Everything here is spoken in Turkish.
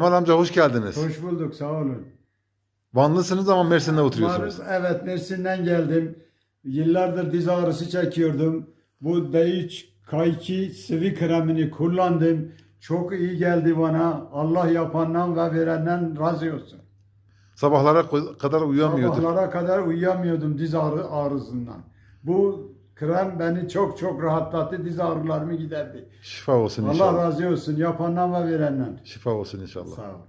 Kemal amca hoş geldiniz. Hoş bulduk, sağ olun. Vanlısınız ama Mersin'de oturuyorsunuz. Var- Evet, Mersin'den geldim. Yıllardır diz ağrısı çekiyordum. Bu D3 K2 sıvı kremini kullandım. Çok iyi geldi bana. Allah yapandan ve verenden razı olsun. Sabahlara kadar uyuyamıyordum. Sabahlara kadar uyuyamıyordum diz ağrı ağrısından. Bu krem beni çok çok rahatlattı. Diz ağrılarımı giderdi. Şifa olsun Allah inşallah. razı olsun yapandan ve verenden. Şifa olsun inşallah. Sağ ol.